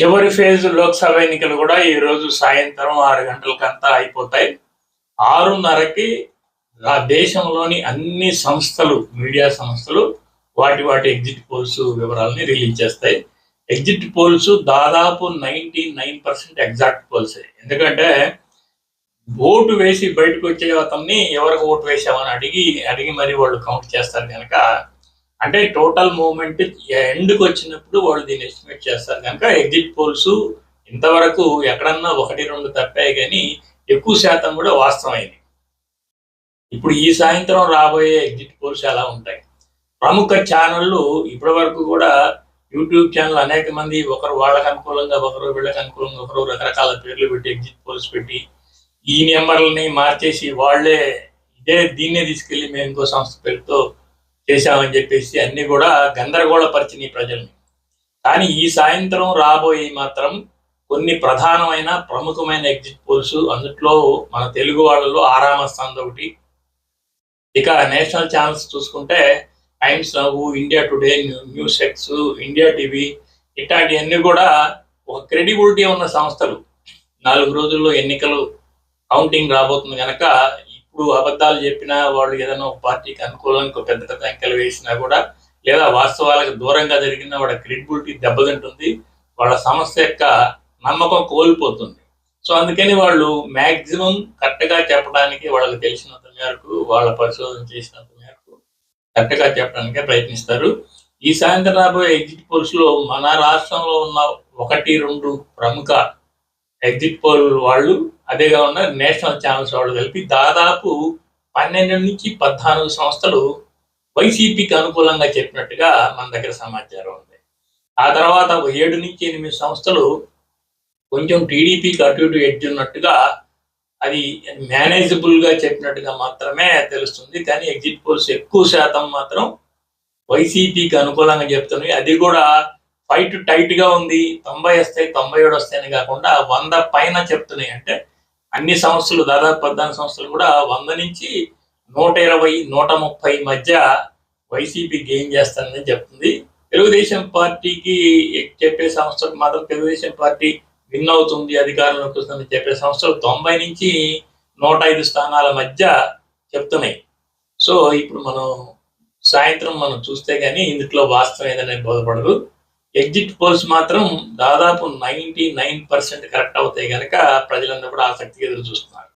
చివరి ఫేజ్ లోక్సభ ఎన్నికలు కూడా ఈ రోజు సాయంత్రం ఆరు గంటలకంతా అయిపోతాయి. ఆరున్నరకి ఆ దేశంలోని అన్ని సంస్థలు మీడియా సంస్థలు వాటి వాటి ఎగ్జిట్ పోల్స్ వివరాలని రిలీజ్ చేస్తాయి. ఎగ్జిట్ పోల్స్ దాదాపు ninety nine percent exact polls. ఎందుకంటే ఓటు వేసి బయటకు వచ్చే అతన్ని ఎవరికి ఓటు వేసామని అడిగి అడిగి మరి వాళ్ళు కౌంట్ చేస్తారు కనుక అంటే టోటల్ మూవ్మెంట్ ఎండ్కి వచ్చినప్పుడు వాళ్ళు దీన్ని ఎస్టిమేట్ చేస్తారు కనుక ఎగ్జిట్ పోల్స్ ఇంతవరకు ఎక్కడన్నా ఒకటి రెండు తప్పాయి కానీ ఎక్కువ శాతం కూడా వాస్తవమైంది ఇప్పుడు ఈ సాయంత్రం రాబోయే ఎగ్జిట్ పోల్స్ ఎలా ఉంటాయి? ప్రముఖ ఛానళ్ళు ఇప్పటి వరకు కూడా యూట్యూబ్ ఛానల్ అనేక మంది ఒకరు వాళ్ళకు అనుకూలంగా ఒకరు వీళ్ళకి అనుకూలంగా ఒకరు రకరకాల పేర్లు పెట్టి ఎగ్జిట్ పోల్స్ పెట్టి ఈ నెంబర్లని మార్చేసి వాళ్ళే ఇదే దీన్నే తీసుకెళ్ళి మేము ఇంకో సంస్థ పేరుతో చేశామని చెప్పేసి అన్ని కూడా గందరగోళపరిచినాయి ప్రజల్ని. కానీ ఈ సాయంత్రం రాబోయే మాత్రం కొన్ని ప్రధానమైన ప్రముఖమైన ఎగ్జిట్ పోల్స్ అందుట్లో మన తెలుగు వాళ్ళలో ఆరామ స్థానం ఒకటి. ఇక నేషనల్ ఛానల్స్ చూసుకుంటే Times now India Today News X India TV ఇట్లాంటివన్నీ కూడా ఒక క్రెడిబిలిటీ ఉన్న సంస్థలు. నాలుగు రోజుల్లో ఎన్నికలు కౌంటింగ్ రాబోతుంది కనుక ఇప్పుడు అబద్ధాలు చెప్పినా వాళ్ళు ఏదైనా పార్టీకి అనుకూలంగా పెద్ద పెద్ద అంకెలు వేసినా కూడా లేదా వాస్తవాలకు దూరంగా జరిగిన వాళ్ళ క్రెడిబిలిటీ దెబ్బతింటుంది వాళ్ళ సంస్థ యొక్క నమ్మకం కోల్పోతుంది. సో అందుకని వాళ్ళు మ్యాక్సిమం కరెక్ట్గా చెప్పడానికి వాళ్ళకి తెలిసినంత మేరకు వాళ్ళ పరిశోధన చేసినంత మేరకు కరెక్ట్గా చెప్పడానికే ప్రయత్నిస్తారు. ఈ సాయంత్రం రాబోయే ఎగ్జిట్ పోల్స్లో మన రాష్ట్రంలో ఉన్న ఒకటి రెండు ప్రముఖ ఎగ్జిట్ పోల్ వాళ్ళు అదే కాకుండా నేషనల్ ఛానల్స్ వాళ్ళు కలిపి దాదాపు పన్నెండు నుంచి పద్నాలుగు సంస్థలు వైసీపీకి అనుకూలంగా చెప్పినట్టుగా మన దగ్గర సమాచారం ఉంది. ఆ తర్వాత ఒక ఏడు నుంచి ఎనిమిది సంస్థలు కొంచెం టీడీపీకి అటు ఇటు ఎడ్జ్ ఉన్నట్టుగా అది మేనేజబుల్గా చెప్పినట్టుగా మాత్రమే తెలుస్తుంది. కానీ ఎగ్జిట్ పోల్స్ ఎక్కువ శాతం మాత్రం వైసీపీకి అనుకూలంగా చెప్తున్నాయి. అది కూడా ఫైట్ టైట్గా ఉంది. తొంభై వస్తాయి తొంభై ఏడు వస్తాయని కాకుండా వంద పైన చెప్తున్నాయి. అంటే అన్ని సంస్థలు దాదాపు పద్నాలుగు సంస్థలు కూడా వంద నుంచి నూట ఇరవై నూట ముప్పై మధ్య వైసీపీ గెయిన్ చేస్తానని చెప్తుంది. తెలుగుదేశం పార్టీకి చెప్పే సంస్థలకు మాత్రం తెలుగుదేశం పార్టీ విన్ అవుతుంది అధికారంలోకి వస్తుందని చెప్పే సంస్థలు తొంభై నుంచి నూట ఐదు స్థానాల మధ్య చెప్తున్నాయి. సో ఇప్పుడు మనం సాయంత్రం మనం చూస్తే కానీ ఇందులో వాస్తవం ఏదైనా బోధపడదు. ఎగ్జిట్ పోల్స్ మాత్రం దాదాపు నైంటీ నైన్ పర్సెంట్ కరెక్ట్ అవుతాయి కనుక ప్రజలందరూ కూడా ఆసక్తిగా ఎదురు చూస్తున్నారు.